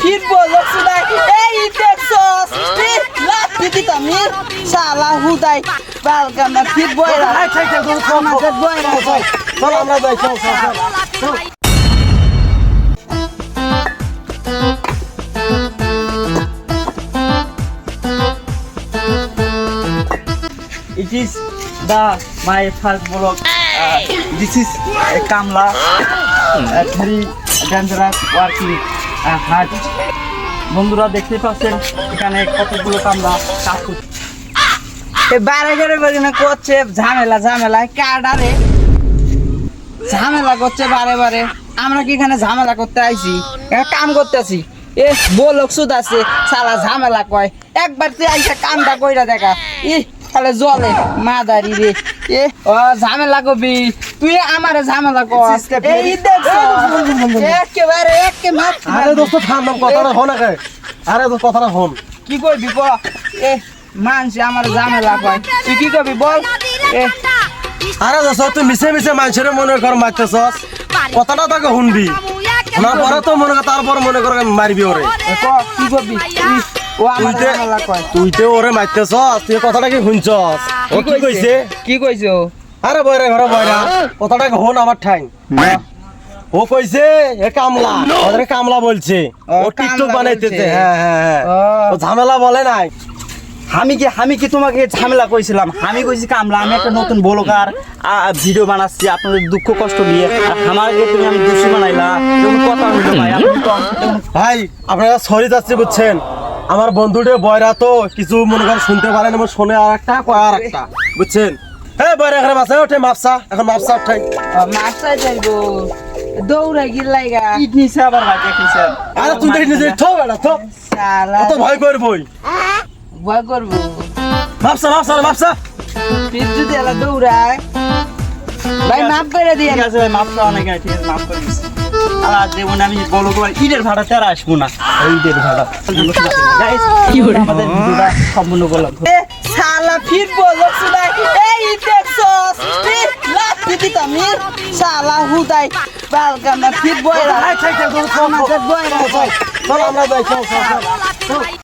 ফিরবো লোকসুদাই এই দেখছস এই লাত্তি দিতাম ই শালা হুদাই। বালকামা ফিরবো এরা। আমাদের বয়রা চল আমরা যাই চল চল চল It is the my first vlog. Uh, this is a Kamla, a very dangerous working hard. বন্ধুরা দেখতে পাচ্ছেন এখানে কতগুলো কামলা কাজ করছে বেরিয়ে ঝামেলা ঝামেলা কাডারে ঝামেলা করছে বারে বারে। আমরা কি এখানে ঝামেলা করতে আইছি? কাম করতেছি এ বলক সুদ আছে সালা ঝামেলা কয়। একবার তুই আইসা কামটা কইরা দেখা। ই তাহলে জলে মাদারি রে। এ ও ঝামেলা কবি তুই আমারে ঝামেলা কর। একেবারে আরে দোস্ত থাম কথাটা হন আগে। আরে দোস্ত কথাটা হন কি করবি ক? এ মানছি আমার ঝামেলা কয়। তুই কি করবি বল? এ। আরে দোস্ত তুই মিশে মিশে মানুষের মনে কর মারতেছস। কথাটা তাকে শুনবি। শোনার পরে তো মনে কর তারপর মনে কর মারবি ওরে। ক কি করবি ইস, ও আমার তুই তে- ঝামেলা কয়। তুই তো ওরে মারতেছস তুই কথাটা কি শুনছস? ও কি কইছে? কি কইছে ও? আরে বয়রা ঘরে বয়রা কথাটা হন আমার ঠাই। ও কইছে এ কামলা। ওদের কামলা বলছে। ও, টিকটক বানাইতেছে। হ্যাঁ হ্যাঁ হ্যাঁ। ও। ঝামেলা বলে নাই। আমি কি আমি কি তোমাকে ঝামেলা কইছিলাম? আমি কইছি কামলা আমি একটা নতুন ব্লগার ভিডিও বানাচ্ছি আপনাদের দুঃখ কষ্ট নিয়ে আর আমাকে তুমি আমি দোষী বানাইলা এরকম কথা হইল ভাই। আপনারা সরি যাচ্ছে বুঝছেন। আমার বন্ধুটে বয়রা তো কিছু মনে করেন শুনতে পারেন এবং শোনে আর একটা কয় আর একটা বুঝছেন? হ্যাঁ বয়রা এখানে বাসায় ওঠে মাপসা এখন মাপসা ওঠাই মাছটা যাইবো। দৌড়া গিলাইগা কিডনি সে আবার ভাই দেখেছেন আরে তুই দেখি নিজে থো বেটা থো। সালা অত ভয় করবই। ভয় করব। মাপসা মাপসা রে, মাপসা ফির যদি এলা দৌড়ায় ভাই মাফ করে দিয়ে ঠিক আছে ভাই মাফ করা অনেক ঠিক আছে মাফ করে দিচ্ছি আর আজ যেমন আমি বলো তোমার ঈদের ভাড়া তেরা আসব না। আমাদের সম্পূর্ণ করলাম এই দেখছস শালা হুদাই বালকামা ফিরবো এরা আমাদের বয়রা চল আমরা যাই চল